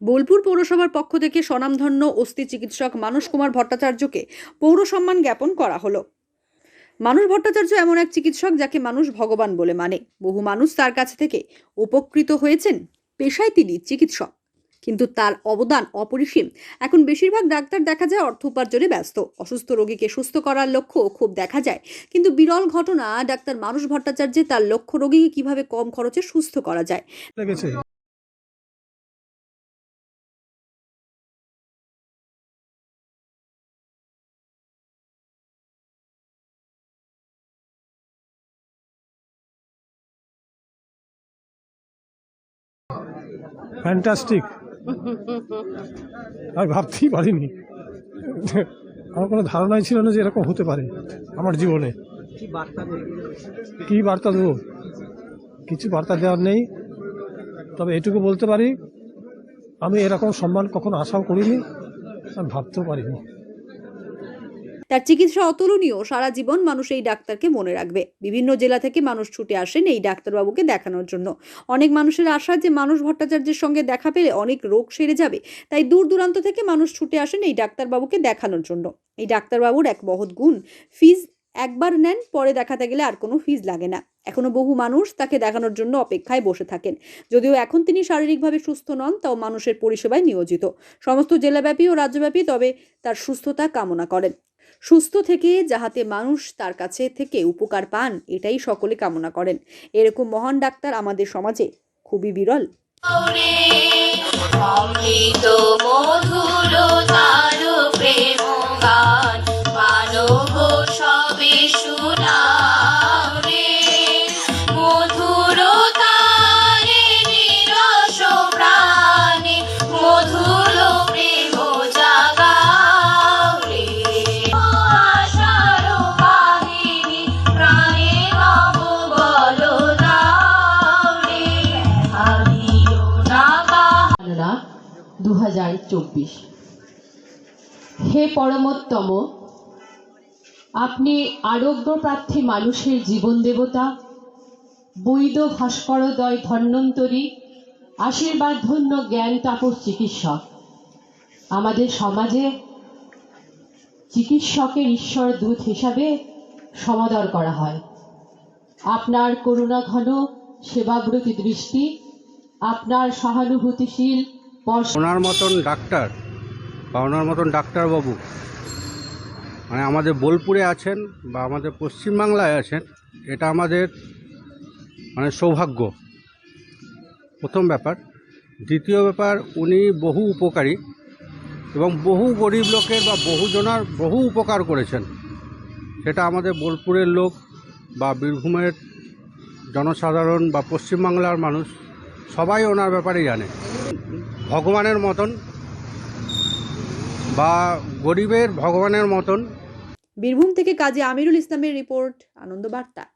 বোলপুর পৌরসভার পক্ষ থেকে স্বনামধন্য অস্থি চিকিৎসক মানস কুমার ভট্টাচার্যকে পৌর সম্মান জ্ঞাপন করা হলো। মানুষ ভট্টাচার্য এমন এক চিকিৎসক যাকে মানুষ ভগবান বলে মানে। বহু মানুষ তার কাছ থেকে উপকৃত হয়েছেন, পেশায় তিনি চিকিৎসক। কিন্তু তার অবদান অপরিসীম। এখন বেশিরভাগ ডাক্তার দেখা যায় অর্থ উপার্জনে ব্যস্ত। অসুস্থ রোগীকে সুস্থ করার লক্ষ্য খুব দেখা যায়। কিন্তু বিরল ঘটনা, ডাক্তার মানুষ ভট্টাচার্যে তার লক্ষ্য রোগীকে কীভাবে কম খরচে সুস্থ করা যায়? ফ্যান্টাস্টিক আমি ভাবতেই পারিনি। আমার কোনো ধারণাই ছিল না যে এরকম হতে পারে আমার জীবনে। কি বার্তা দেবো? কিছু বার্তা দেওয়ার নেই। তবে এটুকু বলতে পারি আমি এরকম সম্মান কখনো আশাও করিনি আমি ভাবতেও পারিনি। তার চিকিৎসা অতুলনীয়। সারা জীবন মানুষ এই ডাক্তারকে মনে রাখবে। বিভিন্ন জেলা থেকে মানুষ ছুটে আসেন এই ডাক্তারবাবুকে দেখানোর জন্য। অনেক মানুষের আশা যে মানুষ ভট্টাচার্যের সঙ্গে দেখা পেলে অনেক রোগ সেরে যাবে, তাই দূর দূরান্ত থেকে মানুষ ছুটে আসেন এই ডাক্তারবাবুকে দেখানোর জন্য। এই ডাক্তারবাবুর এক মহৎ গুণ, ফিজ একবার নেন, পরে দেখাতে গেলে আর কোনো ফিজ লাগে না। এখনও বহু মানুষ তাকে দেখানোর জন্য অপেক্ষায় বসে থাকেন। যদিও এখন তিনি শারীরিকভাবে সুস্থ নন, তাও মানুষের পরিষেবায় নিয়োজিত। সমস্ত জেলাব্যাপী ও রাজ্যব্যাপী তবে তার সুস্থতা কামনা করেন। সুস্থ থেকে যাহাতে মানুষ তার কাছে থেকে উপকার পান, এটাই সকলে কামনা করেন। এরকম মহান ডাক্তার আমাদের সমাজে খুবই বিরল। অমৃত মধুর তার প্রেম। দু হাজার চব্বিশ। হে পরমোত্তম, আপনি আরোগ্য প্রার্থী মানুষের জীবন দেবতা বৈদ ভাস্করদয় ধন্বন্তরী আশীর্বাদ ধন্য জ্ঞান তাপস চিকিৎসক। আমাদের সমাজে চিকিৎসকের ঈশ্বর দূত হিসাবে সমাদর করা হয়। আপনার করুণা ঘন সেবাব্রতী দৃষ্টি, আপনার সহানুভূতিশীল ওনার মতন ডাক্তার বা ওনার মতন ডাক্তারবাবু মানে আমাদের বোলপুরে আছেন বা আমাদের পশ্চিমবাংলায় আছেন, এটা আমাদের মানে সৌভাগ্য। প্রথম ব্যাপার। দ্বিতীয় ব্যাপার, উনি বহু উপকারী এবং বহু গরিব লোকের বা বহুজনার বহু উপকার করেছেন। সেটা আমাদের বোলপুরের লোক বা বীরভূমের জনসাধারণ বা পশ্চিমবাংলার মানুষ সবাই ওনার ব্যাপারে জানে। ভগবানের মতন বা গরিবের ভগবানের মতন। বীরভূম থেকে কাজী আমিরুল ইসলামের রিপোর্ট আনন্দ বার্তা